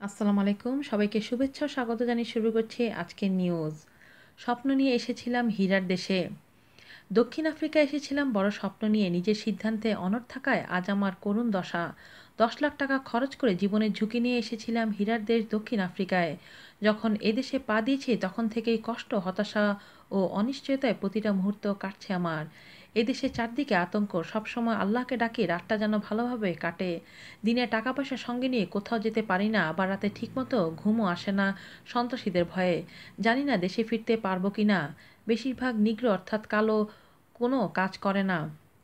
আসসালামু আলাইকুম। সবাইকে শুভেচ্ছা স্বাগত জানিয়ে শুরু করছি আজকের নিউজ স্বপ্ন নিয়ে এসেছিলাম হীরার দেশে। দক্ষিণ আফ্রিকা এসেছিলাম বড় স্বপ্ন নিয়ে। নিজের সিদ্ধান্তে অনড় থাকায় আজ আমার করুণ দশা। দশ লাখ টাকা খরচ করে জীবনের ঝুঁকি নিয়ে এসেছিলাম হীরার দেশ দক্ষিণ আফ্রিকায়। যখন এদেশে পা দিয়েছি, তখন থেকেই কষ্ট, হতাশা ও অনিশ্চয়তায় প্রতিটা মুহূর্ত কাটছে আমার। এদেশে চারদিকে আতঙ্ক। সবসময় আল্লাহকে ডাকি, রাতটা যেন ভালোভাবে কাটে। দিনে টাকা পয়সা সঙ্গে নিয়ে কোথাও যেতে পারি না বা রাতে ঠিকমতো ঘুমও আসে না সন্ত্রাসীদের ভয়ে। জানি না দেশে ফিরতে পারব কি না। বেশিরভাগ নিগ্র অর্থাৎ কালো কোনো কাজ করে না।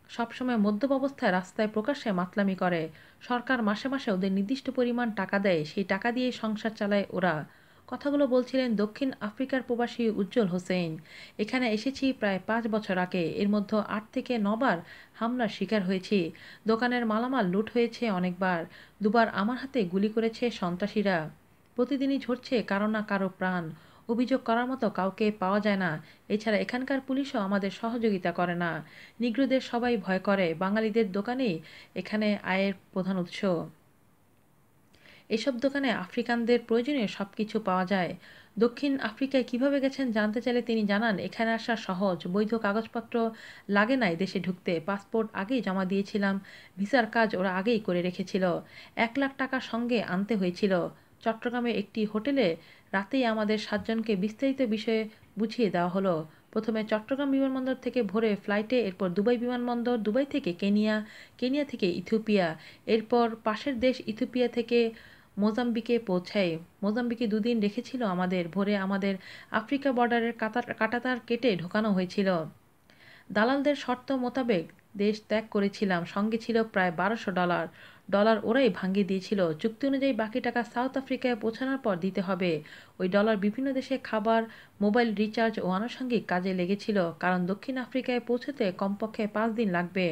সবসময় মধ্যম অবস্থায় রাস্তায় প্রকাশ্যে মাতলামি করে। সরকার মাসে মাসে ওদের নির্দিষ্ট পরিমাণ টাকা দেয়, সেই টাকা দিয়ে সংসার চালায় ওরা। কথাগুলো বলছিলেন দক্ষিণ আফ্রিকার প্রবাসী উজ্জ্বল হোসেন। এখানে এসেছি প্রায় পাঁচ বছর আগে। এর মধ্যে আট থেকে নবার হামলার শিকার হয়েছি। দোকানের মালামাল লুট হয়েছে অনেকবার। দুবার আমার হাতে গুলি করেছে সন্ত্রাসীরা। প্রতিদিনই ঝরছে কারও না কারও প্রাণ। অভিযোগ করার মতো কাউকে পাওয়া যায় না। এছাড়া এখানকার পুলিশও আমাদের সহযোগিতা করে না। নিগ্রদের সবাই ভয় করে। বাঙালিদের দোকানেই এখানে আয়ের প্রধান উৎস। এসব দোকানে আফ্রিকানদের প্রয়োজনীয় সব কিছু পাওয়া যায়। দক্ষিণ আফ্রিকায় কীভাবে গেছেন জানতে চাইলে তিনি জানান, এখানে আসা সহজ। বৈধ কাগজপত্র লাগে নাই দেশে ঢুকতে। পাসপোর্ট আগেই জমা দিয়েছিলাম। ভিসার কাজ ওরা আগেই করে রেখেছিল। এক লাখ টাকা সঙ্গে আনতে হয়েছিল। চট্টগ্রামে একটি হোটেলে রাতেই আমাদের সাতজনকে বিস্তারিত বিষয়ে বুঝিয়ে দেওয়া হলো। প্রথমে চট্টগ্রাম বিমানবন্দর থেকে ভোরে ফ্লাইটে, এরপর দুবাই বিমানবন্দর, দুবাই থেকে কেনিয়া কেনিয়া থেকে ইথিওপিয়া, এরপর পাশের দেশ ইথিওপিয়া থেকে মোজাম্বিকে পৌঁছায়। মোজাম্বিকে দুদিন রেখেছিল আমাদের ভোরে আমাদের আফ্রিকা বর্ডারের কাতার, কাটাতার কেটে ঢোকানো হয়েছিল। দালালদের শর্ত মোতাবেক দেশ ত্যাগ করেছিলাম, সঙ্গে ছিল প্রায় বারোশো ডলার। ডলার ওরাই ভাঙিয়ে দিয়েছিল। চুক্তি অনুযায়ী বাকি টাকা সাউথ আফ্রিকায় পৌঁছানোর পর দিতে হবে। ওই ডলার বিভিন্ন দেশে খাবার, মোবাইল রিচার্জ ও আনুষঙ্গিক কাজে লেগেছিল, কারণ দক্ষিণ আফ্রিকায় পৌঁছতে কমপক্ষে পাঁচ দিন লাগবে।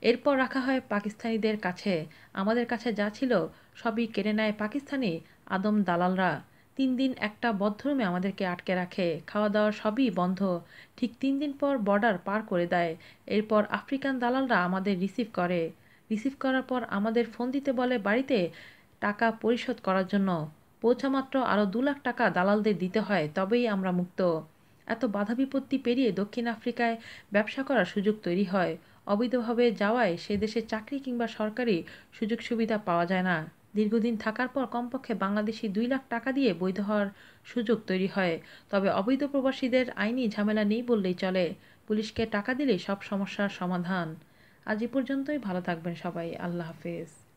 এরপর রাখা হয় পাকিস্তানিদের কাছে। আমাদের কাছে যা ছিল সবই কেড়ে নেয় পাকিস্তানি আদম দালালরা। তিন দিন একটা বদ্ধরুমে আমাদেরকে আটকে রাখে। খাওয়া দাওয়া সবই বন্ধ। ঠিক তিন দিন পর বর্ডার পার করে দেয়। এরপর আফ্রিকান দালালরা আমাদের রিসিভ করে। রিসিভ করার পর আমাদের ফোন দিতে বলে বাড়িতে টাকা পরিশোধ করার জন্য। পৌঁছামাত্র আরও দু লাখ টাকা দালালদের দিতে হয়, তবেই আমরা মুক্ত। এত বাধা বিপত্তি পেরিয়ে দক্ষিণ আফ্রিকায় ব্যবসা করার সুযোগ তৈরি হয়। অবৈধভাবে যাওয়ায় সে দেশে চাকরি কিংবা সরকারি সুযোগ সুবিধা পাওয়া যায় না। দীর্ঘদিন থাকার পর কমপক্ষে বাংলাদেশি দুই লাখ টাকা দিয়ে বৈধ হওয়ার সুযোগ তৈরি হয়। তবে অবৈধ প্রবাসীদের আইনি ঝামেলা নেই বললেই চলে। পুলিশকে টাকা দিলেই সব সমস্যার সমাধান। আজ এ পর্যন্তই। ভালো থাকবেন সবাই। আল্লাহ হাফেজ।